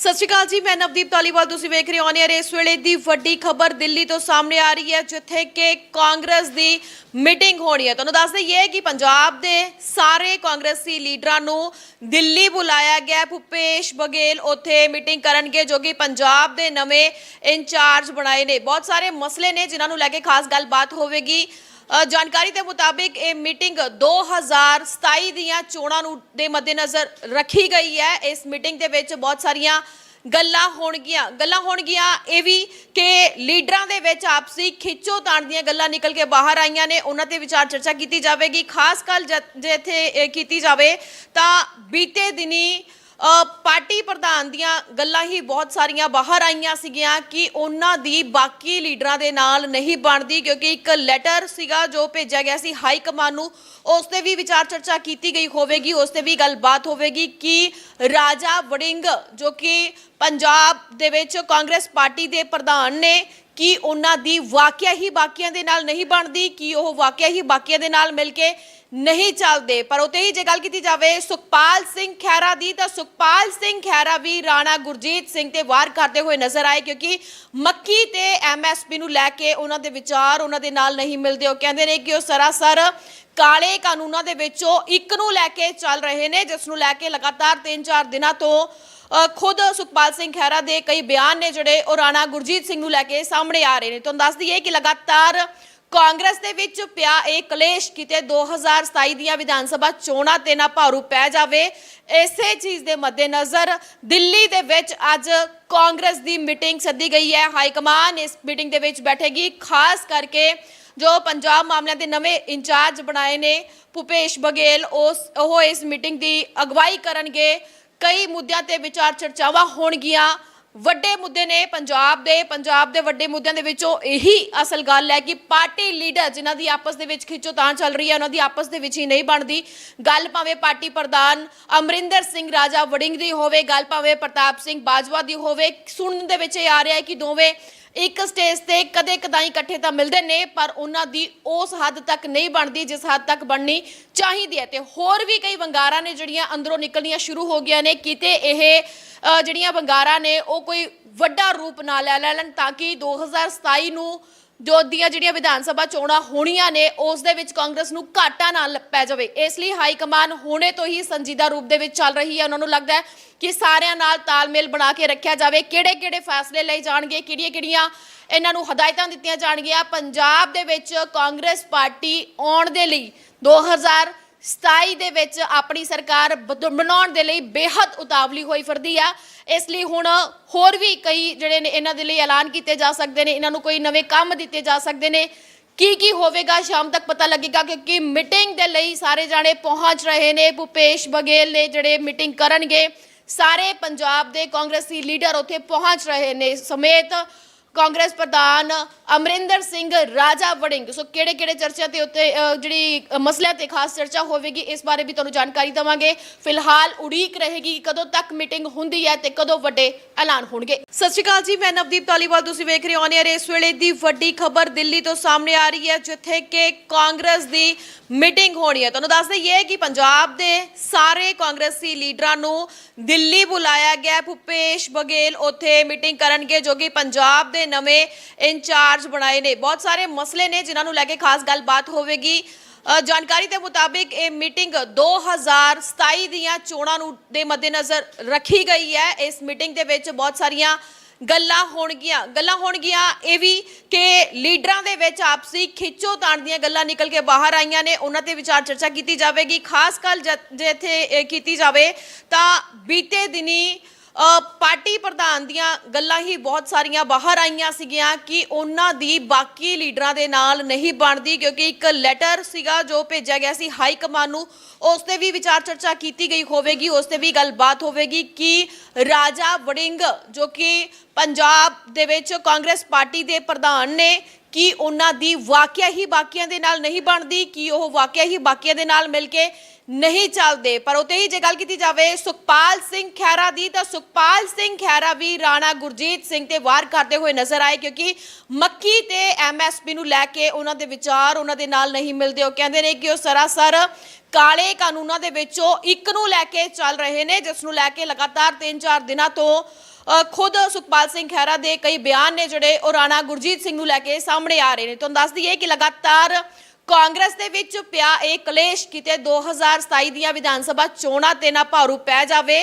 ਸਤਿ ਸ਼੍ਰੀ ਅਕਾਲ ਜੀ, ਮੈਂ ਨਵਦੀਪ ਤਾਲੀਵਾਲ ਤੁਸੀਂ ਵੇਖ ਰਹੇ ਹੋ ਔਨ ਇਸ ਵੇਲੇ ਦੀ ਵੱਡੀ ਖਬਰ ਦਿੱਲੀ ਤੋਂ ਸਾਹਮਣੇ ਆ ਰਹੀ ਹੈ, ਜਿੱਥੇ ਕਿ ਕਾਂਗਰਸ ਦੀ ਮੀਟਿੰਗ ਹੋਣੀ ਹੈ। ਤੁਹਾਨੂੰ ਦੱਸ ਦਈਏ ਕਿ ਪੰਜਾਬ ਦੇ ਸਾਰੇ ਕਾਂਗਰਸੀ ਲੀਡਰਾਂ ਨੂੰ ਦਿੱਲੀ ਬੁਲਾਇਆ ਗਿਆ ਹੈ। ਭੁਪੇਸ਼ ਬਘੇਲ ਉੱਥੇ ਮੀਟਿੰਗ ਕਰਨਗੇ, ਜੋ ਕਿ ਪੰਜਾਬ ਦੇ ਨਵੇਂ ਇੰਚਾਰਜ ਬਣਾਏ ਨੇ। ਬਹੁਤ ਸਾਰੇ ਮਸਲੇ ਨੇ, ਜਿਨ੍ਹਾਂ ਨੂੰ ਲੈ ਕੇ ਖਾਸ ਗੱਲਬਾਤ ਹੋਵੇਗੀ। ਜਾਣਕਾਰੀ ਦੇ ਮੁਤਾਬਿਕ ਇਹ ਮੀਟਿੰਗ 2027 ਦੀਆਂ ਚੋਣਾਂ ਨੂੰ ਦੇ ਮੱਦੇਨਜ਼ਰ ਰੱਖੀ ਗਈ ਹੈ। ਇਸ ਮੀਟਿੰਗ ਦੇ ਵਿੱਚ ਬਹੁਤ ਸਾਰੀਆਂ ਗੱਲਾਂ ਹੋਣਗੀਆਂ। ਗੱਲਾਂ ਹੋਣਗੀਆਂ ਇਹ ਵੀ ਕਿ ਲੀਡਰਾਂ ਦੇ ਵਿੱਚ ਆਪਸੀ ਖਿੱਚੋ ਤਾਣ ਦੀਆਂ ਗੱਲਾਂ ਨਿਕਲ ਕੇ ਬਾਹਰ ਆਈਆਂ ਨੇ। ਉਹਨਾਂ ਤੇ ਵਿਚਾਰ ਚਰਚਾ ਕੀਤੀ ਜਾਵੇਗੀ। ਖਾਸ ਗੱਲ ਜ- ਜੇ ਇੱਥੇ ਕੀਤੀ ਜਾਵੇ ਤਾਂ ਬੀਤੇ ਦਿਨੀ ਪਾਰਟੀ ਪ੍ਰਧਾਨ ਦੀਆਂ ਗੱਲਾਂ ਹੀ ਬਹੁਤ ਸਾਰੀਆਂ ਬਾਹਰ ਆਈਆਂ ਸੀਗੀਆਂ ਕਿ ਉਹਨਾਂ ਦੀ ਬਾਕੀ ਲੀਡਰਾਂ ਦੇ ਨਾਲ ਨਹੀਂ ਬਣਦੀ ਕਿਉਂਕਿ ਇੱਕ ਲੈਟਰ ਸੀਗਾ ਜੋ ਭੇਜਿਆ ਗਿਆ ਸੀ ਹਾਈ ਕਮਾਨ ਨੂੰ। ਉਸ ਤੇ ਵੀ ਵਿਚਾਰ ਚਰਚਾ ਕੀਤੀ ਗਈ ਹੋਵੇਗੀ, ਉਸ ਤੇ ਵੀ ਗੱਲਬਾਤ ਹੋਵੇਗੀ ਕਿ ਰਾਜਾ ਵੜਿੰਗ ਜੋ ਕਿ ਪੰਜਾਬ ਦੇ ਵਿੱਚ ਕਾਂਗਰਸ ਪਾਰਟੀ ਦੇ ਪ੍ਰਧਾਨ ਨੇ ਕਿ ਉਹਨਾਂ ਦੀ ਵਾਕਿਆ ਹੀ ਬਾਕੀਆਂ ਦੇ ਨਾਲ ਨਹੀਂ ਬਣਦੀ, ਕਿ ਉਹ ਵਾਕਿਆ ਹੀ ਬਾਕੀਆਂ ਦੇ ਨਾਲ ਮਿਲ ਕੇ ਨਹੀਂ ਚੱਲਦੇ। ਪਰ ਉਤੇ ਹੀ ਜੇ ਗੱਲ ਕੀਤੀ ਜਾਵੇ, ਸੁਖਪਾਲ ਸਿੰਘ ਖਹਿਰਾ ਦੀ, ਤਾਂ ਸੁਖਪਾਲ ਸਿੰਘ ਖਹਿਰਾ ਵੀ ਰਾਣਾ ਗੁਰਜੀਤ ਸਿੰਘ ਤੇ ਵਾਰ ਕਰਦੇ ਹੋਏ ਨਜ਼ਰ ਆਏ, ਕਿਉਂਕਿ ਮੱਕੀ ਤੇ ਐਮਐਸਪੀ ਨੂੰ ਲੈ ਕੇ ਉਹਨਾਂ ਦੇ ਵਿਚਾਰ ਉਹਨਾਂ ਦੇ ਨਾਲ ਨਹੀਂ ਮਿਲਦੇ। ਉਹ ਕਹਿੰਦੇ ਨੇ ਕਿ ਉਹ ਸਰਾਸਰ ਕਾਲੇ ਕਾਨੂੰਨਾਂ ਦੇ ਵਿੱਚੋਂ ਇੱਕ ਨੂੰ ਲੈ ਕੇ ਚੱਲ ਰਹੇ ਨੇ, ਜਿਸ ਨੂੰ ਲੈ ਕੇ ਲਗਾਤਾਰ 3-4 ਦਿਨਾਂ ਤੋਂ ਖੁਦ ਸੁਖਪਾਲ ਸਿੰਘ ਖਹਿਰਾ ਦੇ ਕਈ ਬਿਆਨ ਨੇ ਜਿਹੜੇ ਉਹ ਰਾਣਾ ਗੁਰਜੀਤ ਸਿੰਘ ਨੂੰ ਲੈ ਕੇ ਸਾਹਮਣੇ ਆ ਰਹੇ ਨੇ। ਤੁਹਾਨੂੰ ਦੱਸ ਦਈਏ ਕਿ ਲਗਾਤਾਰ ਕਾਂਗਰਸ ਦੇ ਵਿੱਚ ਪਿਆ ਇਹ ਕਲੇਸ਼, ਕਿਤੇ 2027 ਦੀਆਂ ਵਿਧਾਨ ਸਭਾ ਚੋਣਾਂ ਤੇ ਨਾ ਭਾਰੂ ਪੈ ਜਾਵੇ, ਇਸੇ ਚੀਜ਼ ਦੇ ਮੱਦੇਨਜ਼ਰ ਦਿੱਲੀ ਦੇ ਵਿੱਚ ਅੱਜ ਕਾਂਗਰਸ ਦੀ ਮੀਟਿੰਗ ਸੱਦੀ ਗਈ ਹੈ। ਹਾਈ ਕਮਾਨ ਇਸ ਮੀਟਿੰਗ ਦੇ ਵਿੱਚ ਬੈਠੇਗੀ, ਖਾਸ ਕਰਕੇ ਜੋ ਪੰਜਾਬ ਮਾਮਲਿਆਂ ਦੇ ਨਵੇਂ ਇੰਚਾਰਜ ਬਣਾਏ ਨੇ ਭੁਪੇਸ਼ ਬਘੇਲ, ਉਸ, ਉਹ ਇਸ ਮੀਟਿੰਗ ਦੀ ਅਗਵਾਈ ਕਰਨਗੇ। ਕਈ ਮੁੱਦਿਆਂ ਤੇ ਵਿਚਾਰ ਚਰਚਾਵਾਂ ਹੋਣਗੀਆਂ। ਵੱਡੇ ਮੁੱਦੇ ਨੇ ਪੰਜਾਬ ਦੇ ਪੰਜਾਬ ਦੇ ਵੱਡੇ ਮੁੱਦਿਆਂ ਦੇ ਵਿੱਚੋਂ ਇਹੀ ਅਸਲ ਗੱਲ ਹੈ ਕਿ ਪਾਰਟੀ ਲੀਡਰ ਜਿਨ੍ਹਾਂ ਦੀ ਆਪਸ ਦੇ ਵਿੱਚ ਖਿੱਚੋ ਤਾਂ ਚੱਲ ਰਹੀ ਹੈ, ਉਹਨਾਂ ਦੀ ਆਪਸ ਦੇ ਵਿੱਚ ਹੀ ਨਹੀਂ ਬਣਦੀ। ਗੱਲ ਭਾਵੇਂ ਪਾਰਟੀ ਪ੍ਰਧਾਨ ਅਮਰਿੰਦਰ ਸਿੰਘ ਰਾਜਾ ਵੜਿੰਗ ਦੀ ਹੋਵੇ, ਗੱਲ ਭਾਵੇਂ ਪ੍ਰਤਾਪ ਸਿੰਘ ਬਾਜਵਾ ਦੀ ਹੋਵੇ, ਸੁਣਨ ਦੇ ਵਿੱਚ ਇਹ ਆ ਰਿਹਾ ਹੈ ਕਿ ਦੋਵੇਂ ਇੱਕ ਸਟੇਜ ਤੇ ਕਦੇ ਕਦਾਈ ਇਕੱਠੇ ਤਾਂ ਮਿਲਦੇ ਨੇ, ਪਰ ਉਹਨਾਂ ਦੀ ਉਸ ਹੱਦ ਤੱਕ ਨਹੀਂ ਬਣਦੀ, ਜਿਸ ਹੱਦ ਤੱਕ ਬਣਨੀ ਚਾਹੀਦੀ ਹੈ। ਤੇ ਹੋਰ ਵੀ ਕਈ ਵੰਗਾਰਾਂ ਨੇ ਜਿਹੜੀਆਂ ਅੰਦਰੋਂ ਨਿਕਲਣੀਆਂ ਸ਼ੁਰੂ ਹੋ ਗਈਆਂ ਨੇ, ਕਿਤੇ ਇਹ ਜਿਹੜੀਆਂ ਵੰਗਾਰਾਂ ਨੇ ਉਹ ਕੋਈ ਵੱਡਾ ਰੂਪ ਨਾ ਲੈ ਲੈਣ ਤਾਂ ਕਿ 2027 ਨੂੰ ਜੋ ਦੀਆਂ ਜਿਹੜੀਆਂ ਵਿਧਾਨ ਸਭਾ ਚੋਣਾਂ ਹੋਣੀਆਂ ਨੇ, ਉਸ ਦੇ ਵਿੱਚ ਕਾਂਗਰਸ ਨੂੰ ਘਾਟਾ ਨਾ ਲ- ਪੈ ਜਾਵੇ। ਇਸ ਲਈ ਹਾਈ ਕਮਾਨ ਹੁਣੇ ਤੋਂ ਹੀ ਸੰਜੀਦਾ ਰੂਪ ਦੇ ਵਿੱਚ ਚੱਲ ਰਹੀ ਹੈ। ਉਹਨਾਂ ਨੂੰ ਲੱਗਦਾ ਹੈ ਕਿ ਸਾਰਿਆਂ ਨਾਲ ਤਾਲਮੇਲ ਬਣਾ ਕੇ ਰੱਖਿਆ ਜਾਵੇ। ਕਿਹੜੇ ਕਿਹੜੇ ਫੈਸਲੇ ਲਏ ਜਾਣਗੇ? ਕਿਹੜੀਆਂ ਕਿਹੜੀਆਂ ਇਹਨਾਂ ਨੂੰ ਹਦਾਇਤਾਂ ਦਿੱਤੀਆਂ ਜਾਣਗੀਆਂ? ਪੰਜਾਬ ਦੇ ਵਿੱਚ ਕਾਂਗਰਸ ਪਾਰਟੀ ਆਉਣ ਦੇ ਲਈ 2027 ਦੇ ਵਿੱਚ ਆਪਣੀ ਸਰਕਾਰ ਬਦ- ਬਣਾਉਣ ਦੇ ਲਈ ਬੇਹੱਦ ਉਤਾਵਲੀ ਹੋਈ ਫਿਰਦੀ ਆ। ਇਸ ਲਈ ਹੁਣ ਹੋਰ ਵੀ ਕਈ ਜਿਹੜੇ ਨੇ ਇਹਨਾਂ ਦੇ ਲਈ ਐਲਾਨ ਕੀਤੇ ਜਾ ਸਕਦੇ ਨੇ, ਇਹਨਾਂ ਨੂੰ ਕੋਈ ਨਵੇਂ ਕੰਮ ਦਿੱਤੇ ਜਾ ਸਕਦੇ ਨੇ। ਕੀ ਕੀ ਹੋਵੇਗਾ ਸ਼ਾਮ ਤੱਕ ਪਤਾ ਲੱਗੇਗਾ ਕਿਉਂਕਿ ਮੀਟਿੰਗ ਦੇ ਲਈ ਸਾਰੇ ਜਾਣੇ ਪਹੁੰਚ ਰਹੇ ਨੇ। ਭੁਪੇਸ਼ ਬਘੇਲ ਨੇ ਜਿਹੜੇ ਮੀਟਿੰਗ ਕਰਨਗੇ, ਸਾਰੇ ਪੰਜਾਬ ਦੇ ਕਾਂਗਰਸੀ ਲੀਡਰ ਉੱਥੇ ਪਹੁੰਚ ਰਹੇ ਨੇ ਸਮੇਤ ਕਾਂਗਰਸ ਪ੍ਰਧਾਨ ਅਮਰਿੰਦਰ ਸਿੰਘ ਰਾਜਾ ਵੜਿੰਗ। ਸੋ ਕਿਹੜੇ ਕਿਹੜੇ ਚਰਚਾ ਤੇ ਉੱਤੇ ਜਿਹੜੀ ਮਸਲਿਆਂ ਤੇ ਖਾਸ ਚਰਚਾ ਹੋਵੇਗੀ, ਇਸ ਬਾਰੇ ਵੀ ਤੁਹਾਨੂੰ ਜਾਣਕਾਰੀ ਦਵਾਂਗੇ। ਫਿਲਹਾਲ ਉਡੀਕ ਰਹੇਗੀ ਕਦੋਂ ਤੱਕ ਮੀਟਿੰਗ ਹੁੰਦੀ ਹੈ ਤੇ ਕਦੋਂ ਵੱਡੇ ਐਲਾਨ ਹੋਣਗੇ। ਸਤਿ ਸ਼੍ਰੀ ਅਕਾਲ ਜੀ, ਮੈਂ ਨਵਦੀਪ ਤਾਲੀਵਾਲ ਤੁਸੀਂ ਵੇਖ ਰਹੇ ਹੋ ਔਨ ਇਸ ਵੇਲੇ ਦੀ ਵੱਡੀ ਖਬਰ ਦਿੱਲੀ ਤੋਂ ਸਾਹਮਣੇ ਆ ਰਹੀ ਹੈ, ਜਿੱਥੇ ਕਿ ਕਾਂਗਰਸ ਦੀ ਮੀਟਿੰਗ ਹੋਣੀ ਹੈ। ਤੁਹਾਨੂੰ ਦੱਸ ਦਈਏ ਕਿ ਪੰਜਾਬ ਦੇ ਸਾਰੇ ਕਾਂਗਰਸੀ ਲੀਡਰਾਂ ਨੂੰ ਦਿੱਲੀ ਬੁਲਾਇਆ ਗਿਆ ਹੈ। ਭੁਪੇਸ਼ ਬਘੇਲ ਉੱਥੇ ਮੀਟਿੰਗ ਕਰਨਗੇ, ਜੋ ਕਿ ਪੰਜਾਬ ਦੇ ਨਵੇਂ ਇੰਚਾਰਜ ਬਣਾਏ ਨੇ। ਬਹੁਤ ਸਾਰੇ ਮਸਲੇ ਨੇ ਜਿਨ੍ਹਾਂ ਨੂੰ ਲੈ ਕੇ ਖਾਸ ਗੱਲਬਾਤ ਹੋਵੇਗੀ। ਜਾਣਕਾਰੀ ਦੇ ਮੁਤਾਬਿਕ ਇਹ ਮੀਟਿੰਗ 2027 ਦੀਆਂ ਚੋਣਾਂ ਨੂੰ ਦੇ ਮੱਦੇਨਜ਼ਰ ਰੱਖੀ ਗਈ ਹੈ। ਇਸ ਮੀਟਿੰਗ ਦੇ ਵਿੱਚ ਬਹੁਤ ਸਾਰੀਆਂ ਗੱਲਾਂ ਹੋਣਗੀਆਂ। ਗੱਲਾਂ ਹੋਣਗੀਆਂ ਇਹ ਵੀ ਕਿ ਲੀਡਰਾਂ ਦੇ ਵਿੱਚ ਆਪਸੀ ਖਿੱਚੋ ਤਾਣ ਦੀਆਂ ਗੱਲਾਂ ਨਿਕਲ ਕੇ ਬਾਹਰ ਆਈਆਂ ਨੇ। ਉਹਨਾਂ ਤੇ ਵਿਚਾਰ ਚਰਚਾ ਕੀਤੀ ਜਾਵੇਗੀ। ਖਾਸ ਗੱਲ ਜ- ਜੇ ਇੱਥੇ ਕੀਤੀ ਜਾਵੇ ਤਾਂ ਬੀਤੇ ਦਿਨੀ ਪਾਰਟੀ ਪ੍ਰਧਾਨ ਦੀਆਂ ਗੱਲਾਂ ਹੀ ਬਹੁਤ ਸਾਰੀਆਂ ਬਾਹਰ ਆਈਆਂ ਸੀਗੀਆਂ ਕਿ ਉਹਨਾਂ ਦੀ ਬਾਕੀ ਲੀਡਰਾਂ ਦੇ ਨਾਲ ਨਹੀਂ ਬਣਦੀ, ਕਿਉਂਕਿ ਇੱਕ ਲੈਟਰ ਸੀਗਾ ਜੋ ਭੇਜਿਆ ਗਿਆ ਸੀ ਹਾਈ ਕਮਾਨ ਨੂੰ। ਉਸ ਤੇ ਵੀ ਵਿਚਾਰ ਚਰਚਾ ਕੀਤੀ ਗਈ ਹੋਵੇਗੀ, ਉਸ ਤੇ ਵੀ ਗੱਲਬਾਤ ਹੋਵੇਗੀ ਕਿ ਰਾਜਾ ਵੜਿੰਗ, ਜੋ ਕਿ ਪੰਜਾਬ ਦੇ ਵਿੱਚ ਕਾਂਗਰਸ ਪਾਰਟੀ ਦੇ ਪ੍ਰਧਾਨ ਨੇ, ਕਿ ਉਹਨਾਂ ਦੀ ਵਾਕਿਆ ਹੀ ਬਾਕੀਆਂ ਦੇ ਨਾਲ ਨਹੀਂ ਬਣਦੀ, ਕਿ ਉਹ ਵਾਕਿਆ ਹੀ ਬਾਕੀਆਂ ਦੇ ਨਾਲ ਮਿਲ ਕੇ ਨਹੀਂ ਚੱਲਦੇ, ਪਰ ਉਤੇ ਹੀ ਜੇ ਗੱਲ ਕੀਤੀ ਜਾਵੇ, ਸੁਖਪਾਲ ਸਿੰਘ ਖਹਿਰਾ ਦੀ, ਤਾਂ ਸੁਖਪਾਲ ਸਿੰਘ ਖਹਿਰਾ ਵੀ ਰਾਣਾ ਗੁਰਜੀਤ ਸਿੰਘ ਤੇ ਵਾਰ ਕਰਦੇ ਹੋਏ ਨਜ਼ਰ ਆਏ, ਕਿਉਂਕਿ ਮੱਕੀ ਤੇ ਐਮਐਸਪੀ ਨੂੰ ਲੈ ਕੇ ਉਹਨਾਂ ਦੇ ਵਿਚਾਰ ਉਹਨਾਂ ਦੇ ਨਾਲ ਨਹੀਂ ਮਿਲਦੇ। ਉਹ ਕਹਿੰਦੇ ਨੇ ਕਿ ਉਹ ਸਰਾਸਰ ਕਾਲੇ ਕਾਨੂੰਨਾਂ ਦੇ ਵਿੱਚੋਂ ਇੱਕ ਨੂੰ ਲੈ ਕੇ ਚੱਲ ਰਹੇ ਨੇ, ਜਿਸ ਨੂੰ ਲੈ ਕੇ ਲਗਾਤਾਰ 3-4 ਦਿਨਾਂ ਤੋਂ ਖੁਦ ਸੁਖਪਾਲ ਸਿੰਘ ਖਹਿਰਾ ਦੇ ਕਈ ਬਿਆਨ ਨੇ ਜਿਹੜੇ ਉਹ ਰਾਣਾ ਗੁਰਜੀਤ ਸਿੰਘ ਨੂੰ ਲੈ ਕੇ ਸਾਹਮਣੇ ਆ ਰਹੇ ਨੇ। ਤੁਹਾਨੂੰ ਦੱਸ ਦਈਏ ਕਿ ਲਗਾਤਾਰ ਕਾਂਗਰਸ ਦੇ ਵਿੱਚ ਪਿਆ ਇਹ ਕਲੇਸ਼ ਕਿਤੇ 2027 ਦੀਆਂ ਵਿਧਾਨ ਸਭਾ ਚੋਣਾਂ ਤੇ ਨਾ ਭਾਰੂ ਪੈ ਜਾਵੇ,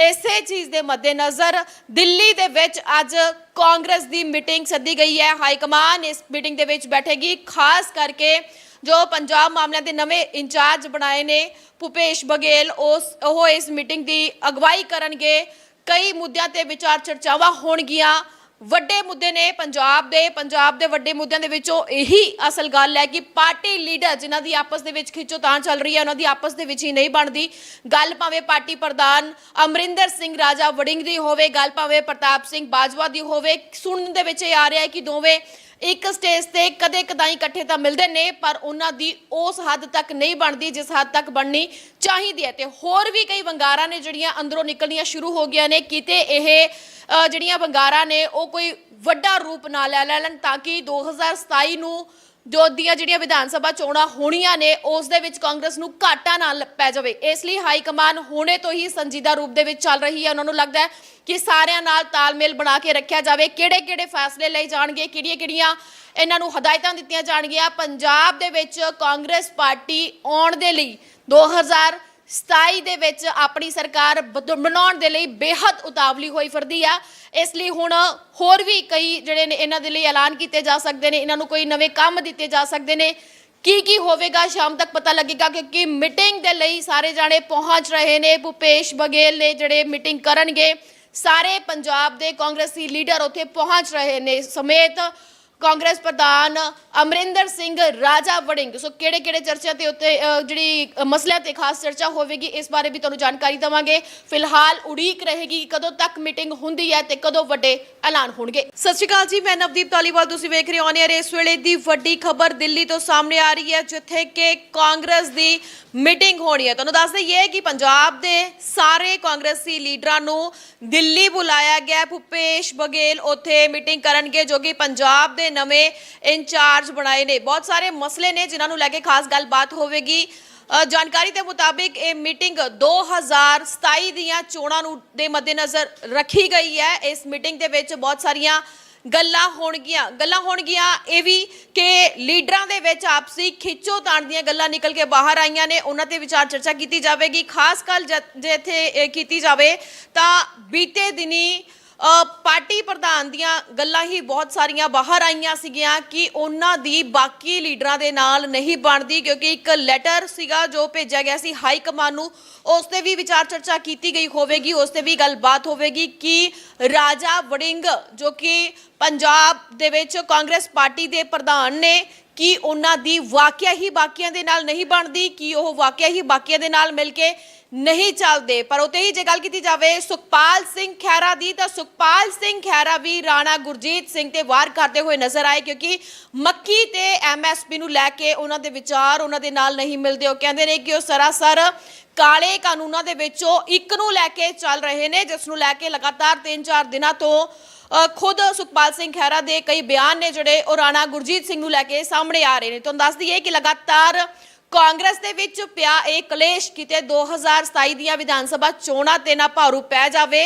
ਇਸੇ ਚੀਜ਼ ਦੇ ਮੱਦੇਨਜ਼ਰ ਦਿੱਲੀ ਦੇ ਵਿੱਚ ਅੱਜ ਕਾਂਗਰਸ ਦੀ ਮੀਟਿੰਗ ਸੱਦੀ ਗਈ ਹੈ। ਹਾਈ ਕਮਾਨ ਇਸ ਮੀਟਿੰਗ ਦੇ ਵਿੱਚ ਬੈਠੇਗੀ, ਖਾਸ ਕਰਕੇ ਜੋ ਪੰਜਾਬ ਮਾਮਲਿਆਂ ਦੇ ਨਵੇਂ ਇੰਚਾਰਜ ਬਣਾਏ ਨੇ ਭੁਪੇਸ਼ ਬਗੇਲ ਉਸ, ਉਹ ਇਸ ਮੀਟਿੰਗ ਦੀ ਅਗਵਾਈ ਕਰਨਗੇ। ਕਈ ਮੁੱਦਿਆਂ ਤੇ ਵਿਚਾਰ ਚਰਚਾਵਾਂ ਹੋਣਗੀਆਂ। ਵੱਡੇ ਮੁੱਦੇ ਨੇ ਪੰਜਾਬ ਦੇ ਪੰਜਾਬ ਦੇ ਵੱਡੇ ਮੁੱਦਿਆਂ ਦੇ ਵਿੱਚੋਂ ਇਹੀ ਅਸਲ ਗੱਲ ਹੈ ਕਿ ਪਾਰਟੀ ਲੀਡਰ ਜਿਨ੍ਹਾਂ ਦੀ ਆਪਸ ਦੇ ਵਿੱਚ ਖਿੱਚੋ ਤਾਂ ਚੱਲ ਰਹੀ ਹੈ, ਉਹਨਾਂ ਦੀ ਆਪਸ ਦੇ ਵਿੱਚ ਹੀ ਨਹੀਂ ਬਣਦੀ। ਗੱਲ ਭਾਵੇਂ ਪਾਰਟੀ ਪ੍ਰਧਾਨ ਅਮਰਿੰਦਰ ਸਿੰਘ ਰਾਜਾ ਵੜਿੰਗ ਦੀ ਹੋਵੇ, ਗੱਲ ਭਾਵੇਂ ਪ੍ਰਤਾਪ ਸਿੰਘ ਬਾਜਵਾ ਦੀ ਹੋਵੇ, ਸੁਣਨ ਦੇ ਵਿੱਚ ਇਹ ਆ ਰਿਹਾ ਹੈ ਕਿ ਦੋਵੇਂ ਇੱਕ ਸਟੇਜ ਤੇ ਕਦੇ ਕਦਾਈ ਇਕੱਠੇ ਤਾਂ ਮਿਲਦੇ ਨੇ, ਪਰ ਉਹਨਾਂ ਦੀ ਉਸ ਹੱਦ ਤੱਕ ਨਹੀਂ ਬਣਦੀ, ਜਿਸ ਹੱਦ ਤੱਕ ਬਣਨੀ ਚਾਹੀਦੀ ਹੈ। ਤੇ ਹੋਰ ਵੀ ਕਈ ਵੰਗਾਰਾਂ ਨੇ ਜਿਹੜੀਆਂ ਅੰਦਰੋਂ ਨਿਕਲਣੀਆਂ ਸ਼ੁਰੂ ਹੋ ਗਈਆਂ ਨੇ, ਕਿਤੇ ਇਹ ਜਿਹੜੀਆਂ ਵੰਗਾਰਾਂ ਨੇ ਉਹ ਕੋਈ ਵੱਡਾ ਰੂਪ ਨਾ ਲੈ ਲੈਣ ਤਾਂ ਕਿ 2027 ਨੂੰ ਜੋ ਦੀਆਂ ਜਿਹੜੀਆਂ ਵਿਧਾਨ ਸਭਾ ਚੋਣਾਂ ਹੋਣੀਆਂ ਨੇ, ਉਸ ਦੇ ਵਿੱਚ ਕਾਂਗਰਸ ਨੂੰ ਘਾਟਾ ਨਾ ਲ- ਪੈ ਜਾਵੇ। ਇਸ ਲਈ ਹਾਈ ਕਮਾਨ ਹੁਣੇ ਤੋਂ ਹੀ ਸੰਜੀਦਾ ਰੂਪ ਦੇ ਵਿੱਚ ਚੱਲ ਰਹੀ ਹੈ। ਉਹਨਾਂ ਨੂੰ ਲੱਗਦਾ ਹੈ ਕਿ ਸਾਰਿਆਂ ਨਾਲ ਤਾਲਮੇਲ ਬਣਾ ਕੇ ਰੱਖਿਆ ਜਾਵੇ। ਕਿਹੜੇ ਕਿਹੜੇ ਫੈਸਲੇ ਲਏ ਜਾਣਗੇ? ਕਿਹੜੀਆਂ ਕਿਹੜੀਆਂ ਇਹਨਾਂ ਨੂੰ ਹਦਾਇਤਾਂ ਦਿੱਤੀਆਂ ਜਾਣਗੀਆਂ? ਪੰਜਾਬ ਦੇ ਵਿੱਚ ਕਾਂਗਰਸ ਪਾਰਟੀ ਆਉਣ ਦੇ ਲਈ 2027 ਦੇ ਵਿੱਚ ਆਪਣੀ ਸਰਕਾਰ ਬਦ- ਬਣਾਉਣ ਦੇ ਲਈ ਬੇਹੱਦ ਉਤਾਵਲੀ ਹੋਈ ਫਿਰਦੀ ਆ। ਇਸ ਲਈ ਹੁਣ ਹੋਰ ਵੀ ਕਈ ਜਿਹੜੇ ਨੇ ਇਹਨਾਂ ਦੇ ਲਈ ਐਲਾਨ ਕੀਤੇ ਜਾ ਸਕਦੇ ਨੇ, ਇਹਨਾਂ ਨੂੰ ਕੋਈ ਨਵੇਂ ਕੰਮ ਦਿੱਤੇ ਜਾ ਸਕਦੇ ਨੇ। ਕੀ ਕੀ ਹੋਵੇਗਾ ਸ਼ਾਮ ਤੱਕ ਪਤਾ ਲੱਗੇਗਾ ਕਿਉਂਕਿ ਮੀਟਿੰਗ ਦੇ ਲਈ ਸਾਰੇ ਜਾਣੇ ਪਹੁੰਚ ਰਹੇ ਨੇ। ਭੁਪੇਸ਼ ਬਗੇਲ ਨੇ ਜਿਹੜੇ ਮੀਟਿੰਗ ਕਰਨਗੇ, ਸਾਰੇ ਪੰਜਾਬ ਦੇ ਕਾਂਗਰਸੀ ਲੀਡਰ ਉੱਥੇ ਪਹੁੰਚ ਰਹੇ ਨੇ ਸਮੇਤ ਕਾਂਗਰਸ ਪ੍ਰਧਾਨ ਅਮਰਿੰਦਰ ਸਿੰਘ ਰਾਜਾ ਵੜਿੰਗ। ਸੋ ਕਿਹੜੇ ਕਿਹੜੇ ਚਰਚਾ ਤੇ ਉੱਤੇ ਜਿਹੜੀ ਮਸਲਿਆਂ ਤੇ ਖਾਸ ਚਰਚਾ ਹੋਵੇਗੀ, ਇਸ ਬਾਰੇ ਵੀ ਤੁਹਾਨੂੰ ਜਾਣਕਾਰੀ ਦਵਾਂਗੇ। ਫਿਲਹਾਲ ਉਡੀਕ ਰਹੇਗੀ ਕਦੋਂ ਤੱਕ ਮੀਟਿੰਗ ਹੁੰਦੀ ਹੈ ਤੇ ਕਦੋਂ ਵੱਡੇ ਐਲਾਨ ਹੋਣਗੇ। ਸਤਿ ਸ਼੍ਰੀ ਅਕਾਲ ਜੀ, ਮੈਂ ਨਵਦੀਪ ਤਾਲੀਵਾਲ ਤੁਸੀਂ ਵੇਖ ਰਹੇ ਹੋ ਔਨ ਇਸ ਵੇਲੇ ਦੀ ਵੱਡੀ ਖਬਰ ਦਿੱਲੀ ਤੋਂ ਸਾਹਮਣੇ ਆ ਰਹੀ ਹੈ, ਜਿੱਥੇ ਕਿ ਕਾਂਗਰਸ ਦੀ ਮੀਟਿੰਗ ਹੋਣੀ ਹੈ। ਤੁਹਾਨੂੰ ਦੱਸ ਦਈਏ ਕਿ ਪੰਜਾਬ ਦੇ ਸਾਰੇ ਕਾਂਗਰਸੀ ਲੀਡਰਾਂ ਨੂੰ ਦਿੱਲੀ ਬੁਲਾਇਆ ਗਿਆ ਹੈ। ਭੁਪੇਸ਼ ਬਗੇਲ ਉੱਥੇ ਮੀਟਿੰਗ ਕਰਨਗੇ, ਜੋ ਕਿ ਪੰਜਾਬ ਦੇ ਨਵੇਂ ਇੰਚਾਰਜ ਬਣਾਏ ਨੇ। ਬਹੁਤ ਸਾਰੇ ਮਸਲੇ ਨੇ ਜਿਨ੍ਹਾਂ ਨੂੰ ਲੈ ਕੇ ਖਾਸ ਗੱਲਬਾਤ ਹੋਵੇਗੀ। ਜਾਣਕਾਰੀ ਦੇ ਮੁਤਾਬਿਕ ਇਹ ਮੀਟਿੰਗ 2027 ਦੀਆਂ ਚੋਣਾਂ ਨੂੰ ਦੇ ਮੱਦੇਨਜ਼ਰ ਰੱਖੀ ਗਈ ਹੈ। ਇਸ ਮੀਟਿੰਗ ਦੇ ਵਿੱਚ ਬਹੁਤ ਸਾਰੀਆਂ ਗੱਲਾਂ ਹੋਣਗੀਆਂ। ਗੱਲਾਂ ਹੋਣਗੀਆਂ ਇਹ ਵੀ ਕਿ ਲੀਡਰਾਂ ਦੇ ਵਿੱਚ ਆਪਸੀ ਖਿੱਚੋ ਤਾਣ ਦੀਆਂ ਗੱਲਾਂ ਨਿਕਲ ਕੇ ਬਾਹਰ ਆਈਆਂ ਨੇ। ਉਹਨਾਂ ਤੇ ਵਿਚਾਰ ਚਰਚਾ ਕੀਤੀ ਜਾਵੇਗੀ। ਖਾਸ ਗੱਲ ਜੇ ਇੱਥੇ ਕੀਤੀ ਜਾਵੇ ਤਾਂ ਬੀਤੇ ਦਿਨੀ ਪਾਰਟੀ ਪ੍ਰਧਾਨ ਦੀਆਂ ਗੱਲਾਂ ਹੀ ਬਹੁਤ ਸਾਰੀਆਂ ਬਾਹਰ ਆਈਆਂ ਸੀਗੀਆਂ ਕਿ ਉਹਨਾਂ ਦੀ ਬਾਕੀ ਲੀਡਰਾਂ ਦੇ ਨਾਲ ਨਹੀਂ ਬਣਦੀ ਕਿਉਂਕਿ ਇੱਕ ਲੈਟਰ ਸੀਗਾ ਜੋ ਭੇਜਿਆ ਗਿਆ ਸੀ ਹਾਈ ਕਮਾਨ ਨੂੰ। ਉਸ ਤੇ ਵੀ ਵਿਚਾਰ ਚਰਚਾ ਕੀਤੀ ਗਈ ਹੋਵੇਗੀ, ਉਸ ਤੇ ਵੀ ਗੱਲਬਾਤ ਹੋਵੇਗੀ ਕਿ ਰਾਜਾ ਵੜਿੰਗ ਜੋ ਕਿ ਪੰਜਾਬ ਦੇ ਵਿੱਚ ਕਾਂਗਰਸ ਪਾਰਟੀ ਦੇ ਪ੍ਰਧਾਨ ਨੇ ਕਿ ਉਹਨਾਂ ਦੀ ਵਾਕਿਆ ਹੀ ਬਾਕੀਆਂ ਦੇ ਨਾਲ ਨਹੀਂ ਬਣਦੀ? ਕਿ ਉਹ ਵਾਕਿਆ ਹੀ ਬਾਕੀਆਂ ਦੇ ਨਾਲ ਮਿਲ ਕੇ ਨਹੀਂ ਚੱਲਦੇ? ਪਰ ਉਤੇ ਹੀ ਜੇ ਗੱਲ ਕੀਤੀ ਜਾਵੇ ਸੁਖਪਾਲ ਸਿੰਘ ਖਹਿਰਾ ਦੀ, ਤਾਂ ਸੁਖਪਾਲ ਸਿੰਘ ਖਹਿਰਾ ਵੀ ਰਾਣਾ ਗੁਰਜੀਤ ਸਿੰਘ ਤੇ ਵਾਰ ਕਰਦੇ ਹੋਏ ਨਜ਼ਰ ਆਏ ਕਿਉਂਕਿ ਮੱਕੀ ਤੇ ਐਮਐਸਪੀ ਨੂੰ ਲੈ ਕੇ ਉਹਨਾਂ ਦੇ ਵਿਚਾਰ ਉਹਨਾਂ ਦੇ ਨਾਲ ਨਹੀਂ ਮਿਲਦੇ। ਉਹ ਕਹਿੰਦੇ ਨੇ ਕਿ ਉਹ ਸਰਾਸਰ ਕਾਲੇ ਕਾਨੂੰਨਾਂ ਦੇ ਵਿੱਚੋਂ ਇੱਕ ਨੂੰ ਲੈ ਕੇ ਚੱਲ ਰਹੇ ਨੇ ਜਿਸ ਨੂੰ ਲੈ ਕੇ ਲਗਾਤਾਰ 3-4 ਦਿਨਾਂ ਤੋਂ ਖੁਦ ਸੁਖਪਾਲ ਸਿੰਘ ਖਹਿਰਾ ਦੇ ਕਈ ਬਿਆਨ ਨੇ ਜਿਹੜੇ ਉਹ ਰਾਣਾ ਗੁਰਜੀਤ ਸਿੰਘ ਨੂੰ ਲੈ ਕੇ ਸਾਹਮਣੇ ਆ ਰਹੇ ਨੇ। ਤੁਹਾਨੂੰ ਦੱਸ ਦਈਏ ਕਿ ਲਗਾਤਾਰ ਕਾਂਗਰਸ ਦੇ ਵਿੱਚ ਪਿਆ ਇਹ ਕਲੇਸ਼ ਕਿਤੇ 2027 ਦੀਆਂ ਵਿਧਾਨ ਸਭਾ ਚੋਣਾਂ ਤੇ ਨਾ ਭਾਰੂ ਪੈ ਜਾਵੇ,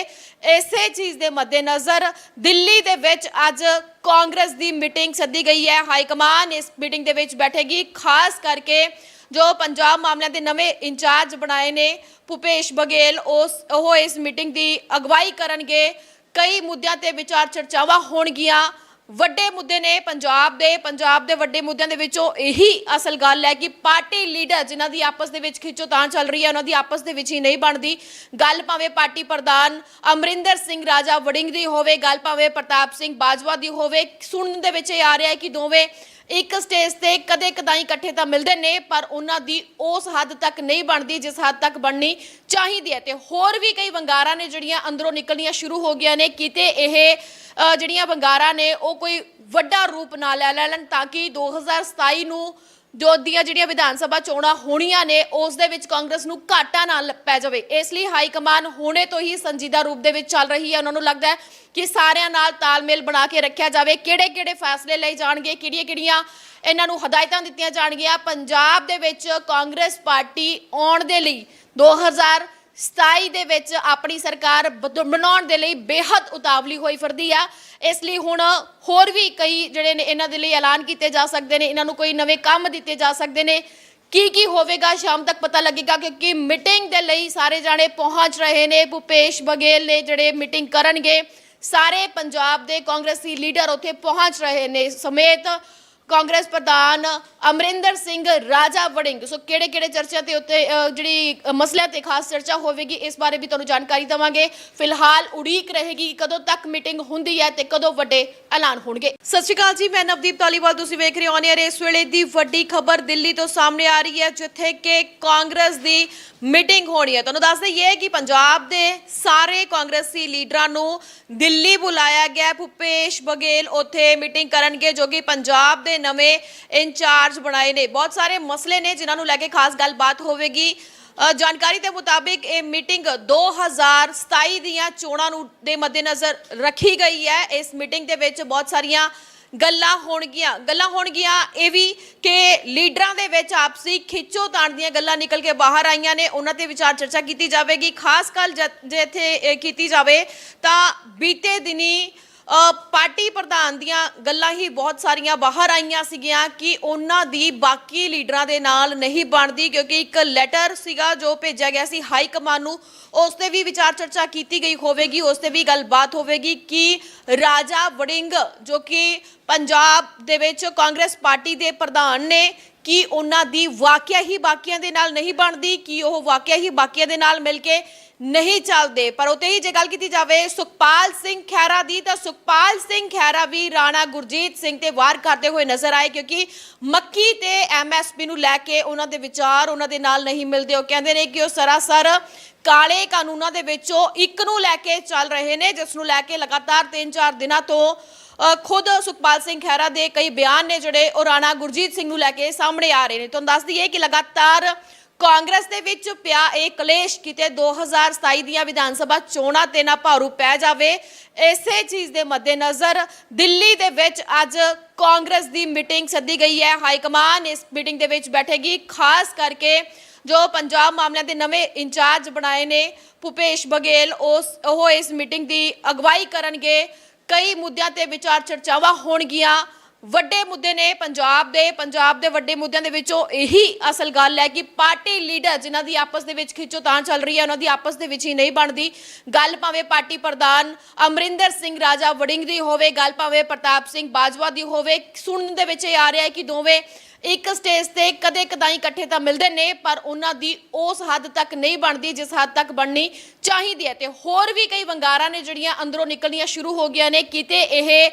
ਇਸੇ ਚੀਜ਼ ਦੇ ਮੱਦੇਨਜ਼ਰ ਦਿੱਲੀ ਦੇ ਵਿੱਚ ਅੱਜ ਕਾਂਗਰਸ ਦੀ ਮੀਟਿੰਗ ਸੱਦੀ ਗਈ ਹੈ। ਹਾਈ ਕਮਾਨ ਇਸ ਮੀਟਿੰਗ ਦੇ ਵਿੱਚ ਬੈਠੇਗੀ, ਖਾਸ ਕਰਕੇ ਜੋ ਪੰਜਾਬ ਮਾਮਲਿਆਂ ਦੇ ਨਵੇਂ ਇੰਚਾਰਜ ਬਣਾਏ ਨੇ ਭੁਪੇਸ਼ ਬਗੇਲ ਉਸ ਉਹ ਇਸ ਮੀਟਿੰਗ ਦੀ ਅਗਵਾਈ ਕਰਨਗੇ। ਕਈ ਮੁੱਦਿਆਂ ਤੇ ਵਿਚਾਰ ਚਰਚਾਵਾਂ ਹੋਣਗੀਆਂ। ਵੱਡੇ ਮੁੱਦੇ ਨੇ ਪੰਜਾਬ ਦੇ ਪੰਜਾਬ ਦੇ ਵੱਡੇ ਮੁੱਦਿਆਂ ਦੇ ਵਿੱਚੋਂ ਇਹੀ ਅਸਲ ਗੱਲ ਹੈ ਕਿ ਪਾਰਟੀ ਲੀਡਰ ਜਿਨ੍ਹਾਂ ਦੀ ਆਪਸ ਦੇ ਵਿੱਚ ਖਿੱਚੋ ਤਾਂ ਚੱਲ ਰਹੀ ਹੈ, ਉਹਨਾਂ ਦੀ ਆਪਸ ਦੇ ਵਿੱਚ ਹੀ ਨਹੀਂ ਬਣਦੀ। ਗੱਲ ਭਾਵੇਂ ਪਾਰਟੀ ਪ੍ਰਧਾਨ ਅਮਰਿੰਦਰ ਸਿੰਘ ਰਾਜਾ ਵੜਿੰਗ ਦੀ ਹੋਵੇ, ਗੱਲ ਭਾਵੇਂ ਪ੍ਰਤਾਪ ਸਿੰਘ ਬਾਜਵਾ ਦੀ ਹੋਵੇ, ਸੁਣਨ ਦੇ ਵਿੱਚ ਇਹ ਆ ਰਿਹਾ ਹੈ ਕਿ ਦੋਵੇਂ ਇੱਕ ਸਟੇਜ ਤੇ ਕਦੇ ਕਦਾਈ ਇਕੱਠੇ ਤਾਂ ਮਿਲਦੇ ਨੇ, ਪਰ ਉਹਨਾਂ ਦੀ ਉਸ ਹੱਦ ਤੱਕ ਨਹੀਂ ਬਣਦੀ, ਜਿਸ ਹੱਦ ਤੱਕ ਬਣਨੀ ਚਾਹੀਦੀ ਹੈ। ਤੇ ਹੋਰ ਵੀ ਕਈ ਵੰਗਾਰਾਂ ਨੇ ਜਿਹੜੀਆਂ ਅੰਦਰੋਂ ਨਿਕਲਣੀਆਂ ਸ਼ੁਰੂ ਹੋ ਗਈਆਂ ਨੇ, ਕਿਤੇ ਇਹ ਜਿਹੜੀਆਂ ਵੰਗਾਰਾਂ ਨੇ, ਉਹ ਕੋਈ ਵੱਡਾ ਰੂਪ ਨਾ ਲੈ ਲੈਣ ਤਾਂ ਕਿ 2027 ਨੂੰ ਜੋ ਦੀਆਂ ਜਿਹੜੀਆਂ ਵਿਧਾਨ ਸਭਾ ਚੋਣਾਂ ਹੋਣੀਆਂ ਨੇ, ਉਸ ਦੇ ਵਿੱਚ ਕਾਂਗਰਸ ਨੂੰ ਘਾਟਾ ਨਾ ਲ- ਪੈ ਜਾਵੇ। ਇਸ ਲਈ ਹਾਈ ਕਮਾਨ ਹੁਣੇ ਤੋਂ ਹੀ ਸੰਜੀਦਾ ਰੂਪ ਦੇ ਵਿੱਚ ਚੱਲ ਰਹੀ ਹੈ। ਉਹਨਾਂ ਨੂੰ ਲੱਗਦਾ ਹੈ ਕਿ ਸਾਰਿਆਂ ਨਾਲ ਤਾਲਮੇਲ ਬਣਾ ਕੇ ਰੱਖਿਆ ਜਾਵੇ। ਕਿਹੜੇ ਕਿਹੜੇ ਫੈਸਲੇ ਲਏ ਜਾਣਗੇ? ਕਿਹੜੀਆਂ ਕਿਹੜੀਆਂ ਇਹਨਾਂ ਨੂੰ ਹਦਾਇਤਾਂ ਦਿੱਤੀਆਂ ਜਾਣਗੀਆਂ? ਪੰਜਾਬ ਦੇ ਵਿੱਚ ਕਾਂਗਰਸ ਪਾਰਟੀ ਆਉਣ ਦੇ ਲਈ 2000 27 ਦੇ ਵਿੱਚ ਆਪਣੀ ਸਰਕਾਰ ਬਦ- ਬਣਾਉਣ ਦੇ ਲਈ ਬੇਹੱਦ ਉਤਾਵਲੀ ਹੋਈ ਫਿਰਦੀ ਆ। ਇਸ ਲਈ ਹੁਣ ਹੋਰ ਵੀ ਕਈ ਜਿਹੜੇ ਨੇ ਇਹਨਾਂ ਦੇ ਲਈ ਐਲਾਨ ਕੀਤੇ ਜਾ ਸਕਦੇ ਨੇ, ਇਹਨਾਂ ਨੂੰ ਕੋਈ ਨਵੇਂ ਕੰਮ ਦਿੱਤੇ ਜਾ ਸਕਦੇ ਨੇ। ਕੀ ਕੀ ਹੋਵੇਗਾ ਸ਼ਾਮ ਤੱਕ ਪਤਾ ਲੱਗੇਗਾ ਕਿਉਂਕਿ ਮੀਟਿੰਗ ਦੇ ਲਈ ਸਾਰੇ ਜਾਣੇ ਪਹੁੰਚ ਰਹੇ ਨੇ। ਭੁਪੇਸ਼ ਬਘੇਲ ਨੇ ਜਿਹੜੇ ਮੀਟਿੰਗ ਕਰਨਗੇ, ਸਾਰੇ ਪੰਜਾਬ ਦੇ ਕਾਂਗਰਸੀ ਲੀਡਰ ਉੱਥੇ ਪਹੁੰਚ ਰਹੇ ਨੇ ਸਮੇਤ ਕਾਂਗਰਸ ਪ੍ਰਧਾਨ ਅਮਰਿੰਦਰ ਸਿੰਘ ਰਾਜਾ ਵੜਿੰਗ। ਸੋ ਕਿਹੜੇ ਕਿਹੜੇ ਚਰਚਾ ਤੇ ਉੱਤੇ ਜਿਹੜੀ ਮਸਲਿਆਂ ਤੇ ਖਾਸ ਚਰਚਾ ਹੋਵੇਗੀ, ਇਸ ਬਾਰੇ ਵੀ ਤੁਹਾਨੂੰ ਜਾਣਕਾਰੀ ਦਵਾਂਗੇ। ਫਿਲਹਾਲ ਉਡੀਕ ਰਹੇਗੀ ਕਿ ਕਦੋਂ ਤੱਕ ਮੀਟਿੰਗ ਹੁੰਦੀ ਹੈ ਤੇ ਕਦੋਂ ਵੱਡੇ ਐਲਾਨ ਹੋਣਗੇ। ਸਤਿ ਸ਼੍ਰੀ ਅਕਾਲ ਜੀ, ਮੈਂ ਨਵਦੀਪ ਤਾਲੀਵਾਲ ਤੁਸੀਂ ਵੇਖ ਰਹੇ ਹੋ ਔਨ ਇਸ ਵੇਲੇ ਦੀ ਵੱਡੀ ਖਬਰ ਦਿੱਲੀ ਤੋਂ ਸਾਹਮਣੇ ਆ ਰਹੀ ਹੈ, ਜਿੱਥੇ ਕਿ ਕਾਂਗਰਸ ਦੀ ਮੀਟਿੰਗ ਹੋਣੀ ਹੈ। ਤੁਹਾਨੂੰ ਦੱਸ ਦਈਏ ਕਿ ਪੰਜਾਬ ਦੇ ਸਾਰੇ ਕਾਂਗਰਸੀ ਲੀਡਰਾਂ ਨੂੰ ਦਿੱਲੀ ਬੁਲਾਇਆ ਗਿਆ ਹੈ। ਭੁਪੇਸ਼ ਬਘੇਲ ਉੱਥੇ ਮੀਟਿੰਗ ਕਰਨਗੇ, ਜੋ ਕਿ ਪੰਜਾਬ ਦੇ ਨਵੇਂ ਇੰਚਾਰਜ ਬਣਾਏ ਨੇ। ਬਹੁਤ ਸਾਰੇ ਮਸਲੇ ਨੇ ਜਿਨ੍ਹਾਂ ਨੂੰ ਲੈ ਕੇ ਖਾਸ ਗੱਲਬਾਤ ਹੋਵੇਗੀ। ਜਾਣਕਾਰੀ ਦੇ ਮੁਤਾਬਿਕ ਇਹ ਮੀਟਿੰਗ 2027 ਦੀਆਂ ਚੋਣਾਂ ਨੂੰ ਦੇ ਮੱਦੇਨਜ਼ਰ ਰੱਖੀ ਗਈ ਹੈ। ਇਸ ਮੀਟਿੰਗ ਦੇ ਵਿੱਚ ਬਹੁਤ ਸਾਰੀਆਂ ਗੱਲਾਂ ਹੋਣਗੀਆਂ। ਗੱਲਾਂ ਹੋਣਗੀਆਂ ਇਹ ਵੀ ਕਿ ਲੀਡਰਾਂ ਦੇ ਵਿੱਚ ਆਪਸੀ ਖਿੱਚੋ ਤਾਣ ਦੀਆਂ ਗੱਲਾਂ ਨਿਕਲ ਕੇ ਬਾਹਰ ਆਈਆਂ ਨੇ। ਉਹਨਾਂ ਤੇ ਵਿਚਾਰ ਚਰਚਾ ਕੀਤੀ ਜਾਵੇਗੀ। ਖਾਸ ਕਰ ਜੇ ਇੱਥੇ ਕੀਤੀ ਜਾਵੇ ਤਾਂ ਬੀਤੇ ਦਿਨੀ ਪਾਰਟੀ ਪ੍ਰਧਾਨ ਦੀਆਂ ਗੱਲਾਂ ਹੀ ਬਹੁਤ ਸਾਰੀਆਂ ਬਾਹਰ ਆਈਆਂ ਸੀਗੀਆਂ ਕਿ ਉਹਨਾਂ ਦੀ ਬਾਕੀ ਲੀਡਰਾਂ ਦੇ ਨਾਲ ਨਹੀਂ ਬਣਦੀ, ਕਿਉਂਕਿ ਇੱਕ ਲੈਟਰ ਸੀਗਾ ਜੋ ਭੇਜਿਆ ਗਿਆ ਸੀ ਹਾਈ ਕਮਾਨ ਨੂੰ, ਉਸ ਤੇ ਵੀ ਵਿਚਾਰ ਚਰਚਾ ਕੀਤੀ ਗਈ ਹੋਵੇਗੀ, ਉਸ ਤੇ ਵੀ ਗੱਲਬਾਤ ਹੋਵੇਗੀ ਕਿ ਰਾਜਾ ਵੜਿੰਗ, ਜੋ ਕਿ ਪੰਜਾਬ ਦੇ ਵਿੱਚ ਕਾਂਗਰਸ ਪਾਰਟੀ ਦੇ ਪ੍ਰਧਾਨ ਨੇ, ਕਿ ਉਹਨਾਂ ਦੀ ਵਾਕਿਆ ਹੀ ਬਾਕੀਆਂ ਦੇ ਨਾਲ ਨਹੀਂ ਬਣਦੀ, ਕਿ ਉਹ ਵਾਕਿਆ ਹੀ ਬਾਕੀਆਂ ਦੇ ਨਾਲ ਮਿਲ ਕੇ ਨਹੀਂ ਚੱਲਦੇ। ਪਰ ਉਤੇ ਹੀ ਜੇ ਗੱਲ ਕੀਤੀ ਜਾਵੇ ਸੁਖਪਾਲ ਸਿੰਘ ਖਹਿਰਾ ਦੀ, ਤਾਂ ਸੁਖਪਾਲ ਸਿੰਘ ਖਹਿਰਾ ਵੀ ਰਾਣਾ ਗੁਰਜੀਤ ਸਿੰਘ ਤੇ ਵਾਰ ਕਰਦੇ ਹੋਏ ਨਜ਼ਰ ਆਏ ਕਿਉਂਕਿ ਮੱਕੀ ਤੇ ਐਮਐਸਪੀ ਨੂੰ ਲੈ ਕੇ ਉਹਨਾਂ ਦੇ ਵਿਚਾਰ ਉਹਨਾਂ ਦੇ ਨਾਲ ਨਹੀਂ ਮਿਲਦੇ। ਉਹ ਕਹਿੰਦੇ ਨੇ ਕਿ ਉਹ ਸਰਾਸਰ ਕਾਲੇ ਕਾਨੂੰਨਾਂ ਦੇ ਵਿੱਚੋਂ ਇੱਕ ਨੂੰ ਲੈ ਕੇ ਚੱਲ ਰਹੇ ਨੇ, ਜਿਸ ਨੂੰ ਲੈ ਕੇ ਲਗਾਤਾਰ 3-4 ਦਿਨਾਂ ਤੋਂ ਖੁਦ ਸੁਖਪਾਲ ਸਿੰਘ ਖਹਿਰਾ ਦੇ ਕਈ ਬਿਆਨ ਨੇ ਜਿਹੜੇ ਉਹ ਰਾਣਾ ਗੁਰਜੀਤ ਸਿੰਘ ਨੂੰ ਲੈ ਕੇ ਸਾਹਮਣੇ ਆ ਰਹੇ ਨੇ। ਤੁਹਾਨੂੰ ਦੱਸ ਦਈਏ ਕਿ ਲਗਾਤਾਰ ਕਾਂਗਰਸ ਦੇ ਵਿੱਚ ਪਿਆ ਇਹ ਕਲੇਸ਼ ਕਿਤੇ 2027 ਦੀਆਂ ਵਿਧਾਨ ਸਭਾ ਚੋਣਾਂ ਤੇ ਨਾ ਭਾਰੂ ਪੈ ਜਾਵੇ, ਇਸੇ ਚੀਜ਼ ਦੇ ਮੱਦੇਨਜ਼ਰ ਦਿੱਲੀ ਦੇ ਵਿੱਚ ਅੱਜ ਕਾਂਗਰਸ ਦੀ ਮੀਟਿੰਗ ਸੱਦੀ ਗਈ ਹੈ। ਹਾਈ ਕਮਾਨ ਇਸ ਮੀਟਿੰਗ ਦੇ ਵਿੱਚ ਬੈਠੇਗੀ, ਖਾਸ ਕਰਕੇ ਜੋ ਪੰਜਾਬ ਮਾਮਲਿਆਂ ਦੇ ਨਵੇਂ ਇੰਚਾਰਜ ਬਣਾਏ ਨੇ ਭੁਪੇਸ਼ ਬਘੇਲ, ਉਸ, ਉਹ ਇਸ ਮੀਟਿੰਗ ਦੀ ਅਗਵਾਈ ਕਰਨਗੇ। ਕਈ ਮੁੱਦਿਆਂ ਤੇ ਵਿਚਾਰ ਚਰਚਾਵਾਂ ਹੋਣਗੀਆਂ। ਵੱਡੇ ਮੁੱਦੇ ਨੇ ਪੰਜਾਬ ਦੇ ਪੰਜਾਬ ਦੇ ਵੱਡੇ ਮੁੱਦਿਆਂ ਦੇ ਵਿੱਚੋਂ ਇਹੀ ਅਸਲ ਗੱਲ ਹੈ ਕਿ ਪਾਰਟੀ ਲੀਡਰ ਜਿਨ੍ਹਾਂ ਦੀ ਆਪਸ ਦੇ ਵਿੱਚ ਖਿੱਚੋ ਤਾਂ ਚੱਲ ਰਹੀ ਹੈ, ਉਹਨਾਂ ਦੀ ਆਪਸ ਦੇ ਵਿੱਚ ਹੀ ਨਹੀਂ ਬਣਦੀ। ਗੱਲ ਭਾਵੇਂ ਪਾਰਟੀ ਪ੍ਰਧਾਨ ਅਮਰਿੰਦਰ ਸਿੰਘ ਰਾਜਾ ਵੜਿੰਗ ਦੀ ਹੋਵੇ, ਗੱਲ ਭਾਵੇਂ ਪ੍ਰਤਾਪ ਸਿੰਘ ਬਾਜਵਾ ਦੀ ਹੋਵੇ, ਸੁਣਨ ਦੇ ਵਿੱਚ ਇਹ ਆ ਰਿਹਾ ਹੈ ਕਿ ਦੋਵੇਂ ਇੱਕ ਸਟੇਜ ਤੇ ਕਦੇ ਕਦਾਈ ਇਕੱਠੇ ਤਾਂ ਮਿਲਦੇ ਨੇ, ਪਰ ਉਹਨਾਂ ਦੀ ਉਸ ਹੱਦ ਤੱਕ ਨਹੀਂ ਬਣਦੀ, ਜਿਸ ਹੱਦ ਤੱਕ ਬਣਨੀ ਚਾਹੀਦੀ ਹੈ। ਤੇ ਹੋਰ ਵੀ ਕਈ ਵੰਗਾਰਾਂ ਨੇ ਜਿਹੜੀਆਂ ਅੰਦਰੋਂ ਨਿਕਲਣੀਆਂ ਸ਼ੁਰੂ ਹੋ ਗਈਆਂ ਨੇ, ਕਿਤੇ ਇਹ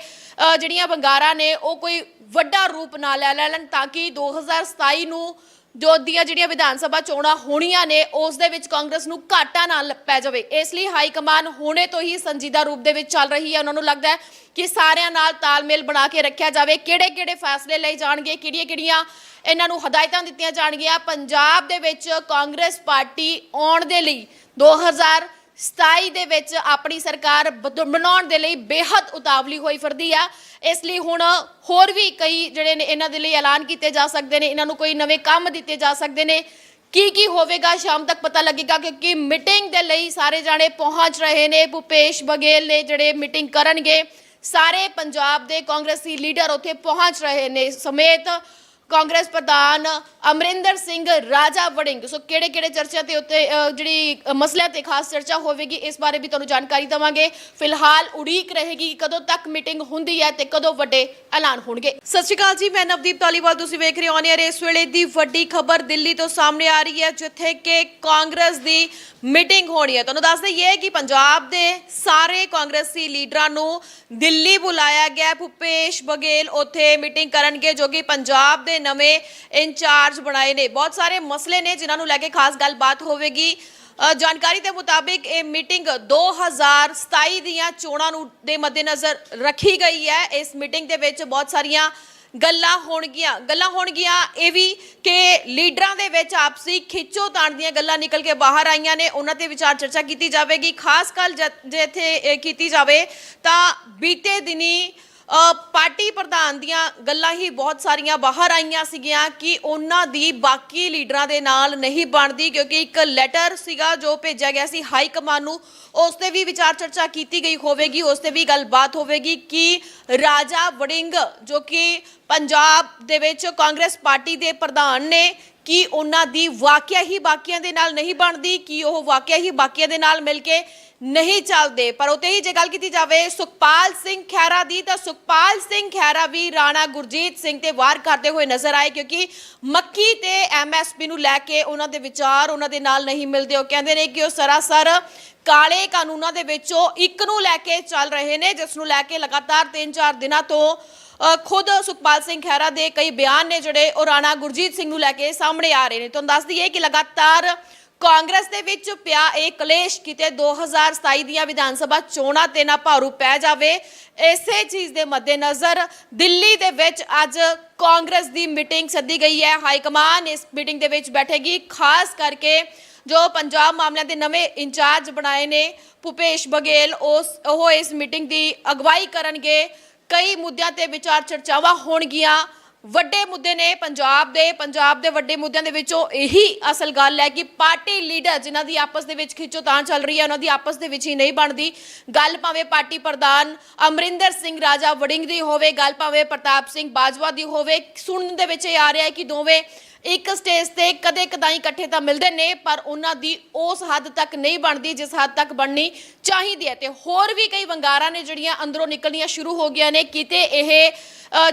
ਜਿਹੜੀਆਂ ਵੰਗਾਰਾਂ ਨੇ ਉਹ ਕੋਈ ਵੱਡਾ ਰੂਪ ਨਾ ਲੈ ਲੈਣ ਤਾਂ ਕਿ 2027 ਨੂੰ ਜੋ ਦੀਆਂ ਜਿਹੜੀਆਂ ਵਿਧਾਨ ਸਭਾ ਚੋਣਾਂ ਹੋਣੀਆਂ ਨੇ, ਉਸ ਦੇ ਵਿੱਚ ਕਾਂਗਰਸ ਨੂੰ ਘਾਟਾ ਨਾ ਲ- ਪੈ ਜਾਵੇ। ਇਸ ਲਈ ਹਾਈ ਕਮਾਨ ਹੁਣੇ ਤੋਂ ਹੀ ਸੰਜੀਦਾ ਰੂਪ ਦੇ ਵਿੱਚ ਚੱਲ ਰਹੀ ਹੈ। ਉਹਨਾਂ ਨੂੰ ਲੱਗਦਾ ਹੈ ਕਿ ਸਾਰਿਆਂ ਨਾਲ ਤਾਲਮੇਲ ਬਣਾ ਕੇ ਰੱਖਿਆ ਜਾਵੇ। ਕਿਹੜੇ ਕਿਹੜੇ ਫੈਸਲੇ ਲਏ ਜਾਣਗੇ ਕਿਹੜੀਆਂ ਕਿਹੜੀਆਂ ਇਹਨਾਂ ਨੂੰ ਹਦਾਇਤਾਂ ਦਿੱਤੀਆਂ ਜਾਣਗੀਆਂ। ਪੰਜਾਬ ਦੇ ਵਿੱਚ ਕਾਂਗਰਸ ਪਾਰਟੀ ਆਉਣ ਦੇ ਲਈ 2027 ਦੇ ਵਿੱਚ ਆਪਣੀ ਸਰਕਾਰ ਬਦ- ਬਣਾਉਣ ਦੇ ਲਈ ਬੇਹੱਦ ਉਤਾਵਲੀ ਹੋਈ ਫਿਰਦੀ ਆ। ਇਸ ਲਈ ਹੁਣ ਹੋਰ ਵੀ ਕਈ ਜਿਹੜੇ ਨੇ ਇਹਨਾਂ ਦੇ ਲਈ ਐਲਾਨ ਕੀਤੇ ਜਾ ਸਕਦੇ ਨੇ, ਇਹਨਾਂ ਨੂੰ ਕੋਈ ਨਵੇਂ ਕੰਮ ਦਿੱਤੇ ਜਾ ਸਕਦੇ ਨੇ। ਕੀ ਕੀ ਹੋਵੇਗਾ, ਸ਼ਾਮ ਤੱਕ ਪਤਾ ਲੱਗੇਗਾ ਕਿਉਂਕਿ ਮੀਟਿੰਗ ਦੇ ਲਈ ਸਾਰੇ ਜਾਣੇ ਪਹੁੰਚ ਰਹੇ ਨੇ। ਭੁਪੇਸ਼ ਬਘੇਲ ਨੇ ਜਿਹੜੇ ਮੀਟਿੰਗ ਕਰਨਗੇ, ਸਾਰੇ ਪੰਜਾਬ ਦੇ ਕਾਂਗਰਸੀ ਲੀਡਰ ਉੱਥੇ ਪਹੁੰਚ ਰਹੇ ਨੇ ਸਮੇਤ ਕਾਂਗਰਸ ਪ੍ਰਧਾਨ ਅਮਰਿੰਦਰ ਸਿੰਘ ਰਾਜਾ ਵੜਿੰਗ, ਸੋ ਕਿਹੜੇ ਕਿਹੜੇ ਚਰਚਾ ਤੇ ਉੱਤੇ ਜਿਹੜੀ ਮਸਲਿਆਂ ਤੇ ਖਾਸ ਚਰਚਾ ਹੋਵੇਗੀ, ਇਸ ਬਾਰੇ ਵੀ ਤੁਹਾਨੂੰ ਜਾਣਕਾਰੀ ਦਵਾਂਗੇ। ਫਿਲਹਾਲ ਉਡੀਕ ਰਹੇਗੀ ਕਦੋਂ ਤੱਕ ਮੀਟਿੰਗ ਹੁੰਦੀ ਹੈ ਤੇ ਕਦੋਂ ਵੱਡੇ ਐਲਾਨ ਹੋਣਗੇ। ਸਤਿ ਸ਼੍ਰੀ ਅਕਾਲ ਜੀ, ਮੈਂ ਨਵਦੀਪ ਤਾਲੀਵਾਲ ਤੁਸੀਂ ਵੇਖ ਰਹੇ ਹੋ ਔਨ ਇਸ ਵੇਲੇ ਦੀ ਵੱਡੀ ਖਬਰ ਦਿੱਲੀ ਤੋਂ ਸਾਹਮਣੇ ਆ ਰਹੀ ਹੈ, ਜਿੱਥੇ ਕਿ ਕਾਂਗਰਸ ਦੀ ਮੀਟਿੰਗ ਹੋਣੀ ਹੈ। ਤੁਹਾਨੂੰ ਦੱਸ ਦਈਏ ਕਿ ਪੰਜਾਬ ਦੇ ਸਾਰੇ ਕਾਂਗਰਸੀ ਲੀਡਰਾਂ ਨੂੰ ਦਿੱਲੀ ਬੁਲਾਇਆ ਗਿਆ ਹੈ। ਭੁਪੇਸ਼ ਬਘੇਲ ਉੱਥੇ ਮੀਟਿੰਗ ਕਰਨਗੇ, ਜੋ ਕਿ ਪੰਜਾਬ ਦੇ ਨਵੇਂ ਇੰਚਾਰਜ ਬਣਾਏ ਨੇ। ਬਹੁਤ ਸਾਰੇ ਮਸਲੇ ਨੇ ਜਿਨ੍ਹਾਂ ਨੂੰ ਲੈ ਕੇ ਖਾਸ ਗੱਲਬਾਤ ਹੋਵੇਗੀ। ਜਾਣਕਾਰੀ ਦੇ ਮੁਤਾਬਿਕ ਇਹ ਮੀਟਿੰਗ 2027 ਦੀਆਂ ਚੋਣਾਂ ਨੂੰ ਦੇ ਮੱਦੇਨਜ਼ਰ ਰੱਖੀ ਗਈ ਹੈ। ਇਸ ਮੀਟਿੰਗ ਦੇ ਵਿੱਚ ਬਹੁਤ ਸਾਰੀਆਂ ਗੱਲਾਂ ਹੋਣਗੀਆਂ। ਗੱਲਾਂ ਹੋਣਗੀਆਂ ਇਹ ਵੀ ਕਿ ਲੀਡਰਾਂ ਦੇ ਵਿੱਚ ਆਪਸੀ ਖਿੱਚੋ ਤਾਣ ਦੀਆਂ ਗੱਲਾਂ ਨਿਕਲ ਕੇ ਬਾਹਰ ਆਈਆਂ ਨੇ। ਉਹਨਾਂ ਤੇ ਵਿਚਾਰ ਚਰਚਾ ਕੀਤੀ ਜਾਵੇਗੀ। ਖਾਸ ਕਰ ਜੇ ਇੱਥੇ ਕੀਤੀ ਜਾਵੇ ਤਾਂ ਬੀਤੇ ਦਿਨੀ ਪਾਰਟੀ ਪ੍ਰਧਾਨ ਦੀਆਂ ਗੱਲਾਂ ਹੀ ਬਹੁਤ ਸਾਰੀਆਂ ਬਾਹਰ ਆਈਆਂ ਸੀਗੀਆਂ ਕਿ ਉਹਨਾਂ ਦੀ ਬਾਕੀ ਲੀਡਰਾਂ ਦੇ ਨਾਲ ਨਹੀਂ ਬਣਦੀ ਕਿਉਂਕਿ ਇੱਕ ਲੈਟਰ ਸੀਗਾ ਜੋ ਭੇਜਿਆ ਗਿਆ ਸੀ ਹਾਈ ਕਮਾਨ ਨੂੰ। ਉਸ ਤੇ ਵੀ ਵਿਚਾਰ ਚਰਚਾ ਕੀਤੀ ਗਈ ਹੋਵੇਗੀ, ਉਸ ਤੇ ਵੀ ਗੱਲਬਾਤ ਹੋਵੇਗੀ ਕਿ ਰਾਜਾ ਵੜਿੰਗ ਜੋ ਕਿ ਪੰਜਾਬ ਦੇ ਵਿੱਚ ਕਾਂਗਰਸ ਪਾਰਟੀ ਦੇ ਪ੍ਰਧਾਨ ਨੇ ਕਿ ਉਹਨਾਂ ਦੀ ਵਾਕਿਆ ਹੀ ਬਾਕੀਆਂ ਦੇ ਨਾਲ ਨਹੀਂ ਬਣਦੀ, ਕਿ ਉਹ ਵਾਕਿਆ ਹੀ ਬਾਕੀਆਂ ਦੇ ਨਾਲ ਮਿਲ ਕੇ ਨਹੀਂ ਚੱਲਦੇ, ਪਰ ਉਤੇ ਹੀ ਜੇ ਗੱਲ ਕੀਤੀ ਜਾਵੇ, ਸੁਖਪਾਲ ਸਿੰਘ ਖਹਿਰਾ ਦੀ, ਤਾਂ ਸੁਖਪਾਲ ਸਿੰਘ ਖਹਿਰਾ ਵੀ ਰਾਣਾ ਗੁਰਜੀਤ ਸਿੰਘ ਤੇ ਵਾਰ ਕਰਦੇ ਹੋਏ ਨਜ਼ਰ ਆਏ, ਕਿਉਂਕਿ ਮੱਕੀ ਤੇ ਐਮਐਸਪੀ ਨੂੰ ਲੈ ਕੇ ਉਹਨਾਂ ਦੇ ਵਿਚਾਰ ਉਹਨਾਂ ਦੇ ਨਾਲ ਨਹੀਂ ਮਿਲਦੇ। ਉਹ ਕਹਿੰਦੇ ਨੇ ਕਿ ਉਹ ਸਰਾਸਰ ਕਾਲੇ ਕਾਨੂੰਨਾਂ ਦੇ ਵਿੱਚੋਂ ਇੱਕ ਨੂੰ ਲੈ ਕੇ ਚੱਲ ਰਹੇ ਨੇ, ਜਿਸ ਨੂੰ ਲੈ ਕੇ ਲਗਾਤਾਰ 3-4 ਦਿਨਾਂ ਤੋਂ ਖੁਦ ਸੁਖਪਾਲ ਸਿੰਘ ਖਹਿਰਾ ਦੇ ਕਈ ਬਿਆਨ ਨੇ ਜਿਹੜੇ ਉਹ ਰਾਣਾ ਗੁਰਜੀਤ ਸਿੰਘ ਨੂੰ ਲੈ ਕੇ ਸਾਹਮਣੇ ਆ ਰਹੇ ਨੇ। ਤੁਹਾਨੂੰ ਦੱਸ ਦਈਏ ਕਿ ਲਗਾਤਾਰ ਕਾਂਗਰਸ ਦੇ ਵਿੱਚ ਪਿਆ ਇਹ ਕਲੇਸ਼ ਕਿਤੇ 2027 ਦੀਆਂ ਵਿਧਾਨ ਸਭਾ ਚੋਣਾਂ ਤੇ ਨਾ ਭਾਰੂ ਪੈ ਜਾਵੇ, ਇਸੇ ਚੀਜ਼ ਦੇ ਮੱਦੇਨਜ਼ਰ ਦਿੱਲੀ ਦੇ ਵਿੱਚ ਅੱਜ ਕਾਂਗਰਸ ਦੀ ਮੀਟਿੰਗ ਸੱਦੀ ਗਈ ਹੈ। ਹਾਈ ਕਮਾਨ ਇਸ ਮੀਟਿੰਗ ਦੇ ਵਿੱਚ ਬੈਠੇਗੀ, ਖਾਸ ਕਰਕੇ ਜੋ ਪੰਜਾਬ ਮਾਮਲਿਆਂ ਦੇ ਨਵੇਂ ਇੰਚਾਰਜ ਬਣਾਏ ਨੇ ਭੁਪੇਸ਼ ਬਗੇਲ ਉਸ, ਉਹ ਇਸ ਮੀਟਿੰਗ ਦੀ ਅਗਵਾਈ ਕਰਨਗੇ। ਕਈ ਮੁੱਦਿਆਂ ਤੇ ਵਿਚਾਰ ਚਰਚਾਵਾਂ ਹੋਣਗੀਆਂ। ਵੱਡੇ ਮੁੱਦੇ ਨੇ ਪੰਜਾਬ ਦੇ ਪੰਜਾਬ ਦੇ ਵੱਡੇ ਮੁੱਦਿਆਂ ਦੇ ਵਿੱਚੋਂ ਇਹੀ ਅਸਲ ਗੱਲ ਹੈ ਕਿ ਪਾਰਟੀ ਲੀਡਰ ਜਿਨ੍ਹਾਂ ਦੀ ਆਪਸ ਦੇ ਵਿੱਚ ਖਿੱਚੋ ਤਾਂ ਚੱਲ ਰਹੀ ਹੈ, ਉਹਨਾਂ ਦੀ ਆਪਸ ਦੇ ਵਿੱਚ ਹੀ ਨਹੀਂ ਬਣਦੀ। ਗੱਲ ਭਾਵੇਂ ਪਾਰਟੀ ਪ੍ਰਧਾਨ ਅਮਰਿੰਦਰ ਸਿੰਘ ਰਾਜਾ ਵੜਿੰਗ ਦੀ ਹੋਵੇ, ਗੱਲ ਭਾਵੇਂ ਪ੍ਰਤਾਪ ਸਿੰਘ ਬਾਜਵਾ ਦੀ ਹੋਵੇ, ਸੁਣਨ ਦੇ ਵਿੱਚ ਇਹ ਆ ਰਿਹਾ ਹੈ ਕਿ ਦੋਵੇਂ ਇੱਕ ਸਟੇਜ ਤੇ ਕਦੇ ਕਦਾਈ ਇਕੱਠੇ ਤਾਂ ਮਿਲਦੇ ਨੇ, ਪਰ ਉਹਨਾਂ ਦੀ ਉਸ ਹੱਦ ਤੱਕ ਨਹੀਂ ਬਣਦੀ, ਜਿਸ ਹੱਦ ਤੱਕ ਬਣਨੀ ਚਾਹੀਦੀ ਹੈ। ਤੇ ਹੋਰ ਵੀ ਕਈ ਵੰਗਾਰਾਂ ਨੇ ਜਿਹੜੀਆਂ ਅੰਦਰੋਂ ਨਿਕਲਣੀਆਂ ਸ਼ੁਰੂ ਹੋ ਗਈਆਂ ਨੇ, ਕਿਤੇ ਇਹ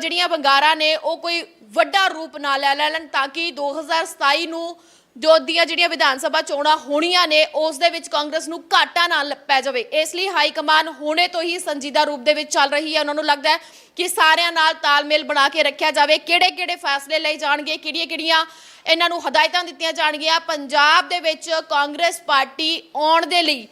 ਜਿਹੜੀਆਂ ਵੰਗਾਰਾਂ ਨੇ, ਉਹ ਕੋਈ ਵੱਡਾ ਰੂਪ ਨਾ ਲੈ ਲੈਣ ਤਾਂ ਕਿ 2027 ਨੂੰ ਜੋ ਦੀਆਂ ਜਿਹੜੀਆਂ ਵਿਧਾਨ ਸਭਾ ਚੋਣਾਂ ਹੋਣੀਆਂ ਨੇ, ਉਸ ਦੇ ਵਿੱਚ ਕਾਂਗਰਸ ਨੂੰ ਘਾਟਾ ਨਾਲ ਲ- ਪੈ ਜਾਵੇ। ਇਸ ਲਈ ਹਾਈ ਕਮਾਨ ਹੁਣੇ ਤੋਂ ਹੀ ਸੰਜੀਦਾ ਰੂਪ ਦੇ ਵਿੱਚ ਚੱਲ ਰਹੀ ਹੈ। ਉਹਨਾਂ ਨੂੰ ਲੱਗਦਾ ਹੈ ਕਿ ਸਾਰਿਆਂ ਨਾਲ ਤਾਲਮੇਲ ਬਣਾ ਕੇ ਰੱਖਿਆ ਜਾਵੇ। ਕਿਹੜੇ ਕਿਹੜੇ ਫੈਸਲੇ ਲਏ ਜਾਣਗੇ? ਕਿਹੜੀਆਂ ਕਿਹੜੀਆਂ ਇਹਨਾਂ ਨੂੰ ਹਦਾਇਤਾਂ ਦਿੱਤੀਆਂ ਜਾਣਗੀਆਂ? ਪੰਜਾਬ ਦੇ ਵਿੱਚ ਕਾਂਗਰਸ ਪਾਰਟੀ ਆਉਣ ਦੇ ਲਈ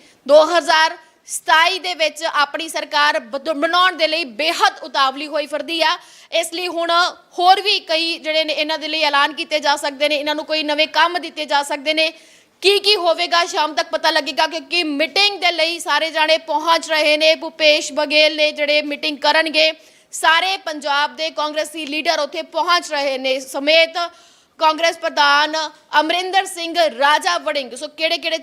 2027 ਦੇ ਵਿੱਚ ਆਪਣੀ ਸਰਕਾਰ ਬਦ- ਬਣਾਉਣ ਦੇ ਲਈ ਬੇਹੱਦ ਉਤਾਵਲੀ ਹੋਈ ਫਿਰਦੀ ਆ। ਇਸ ਲਈ ਹੁਣ ਹੋਰ ਵੀ ਕਈ ਜਿਹੜੇ ਨੇ ਇਹਨਾਂ ਦੇ ਲਈ ਐਲਾਨ ਕੀਤੇ ਜਾ ਸਕਦੇ ਨੇ, ਇਹਨਾਂ ਨੂੰ ਕੋਈ ਨਵੇਂ ਕੰਮ ਦਿੱਤੇ ਜਾ ਸਕਦੇ ਨੇ। ਕੀ ਕੀ ਹੋਵੇਗਾ ਸ਼ਾਮ ਤੱਕ ਪਤਾ ਲੱਗੇਗਾ ਕਿਉਂਕਿ ਮੀਟਿੰਗ ਦੇ ਲਈ ਸਾਰੇ ਜਾਣੇ ਪਹੁੰਚ ਰਹੇ ਨੇ। ਭੁਪੇਸ਼ ਬਗੇਲ ਨੇ ਜਿਹੜੇ ਮੀਟਿੰਗ ਕਰਨਗੇ, ਸਾਰੇ ਪੰਜਾਬ ਦੇ ਕਾਂਗਰਸੀ ਲੀਡਰ ਉੱਥੇ ਪਹੁੰਚ ਰਹੇ ਨੇ। ਸਮੇਤ ਕਾਂਗਰਸ ਪ੍ਰਧਾਨ ਅਮਰਿੰਦਰ ਸਿੰਘ ਰਾਜਾ ਵੜਿੰਗ। ਸੋ ਕਿਹੜੇ ਕਿਹੜੇ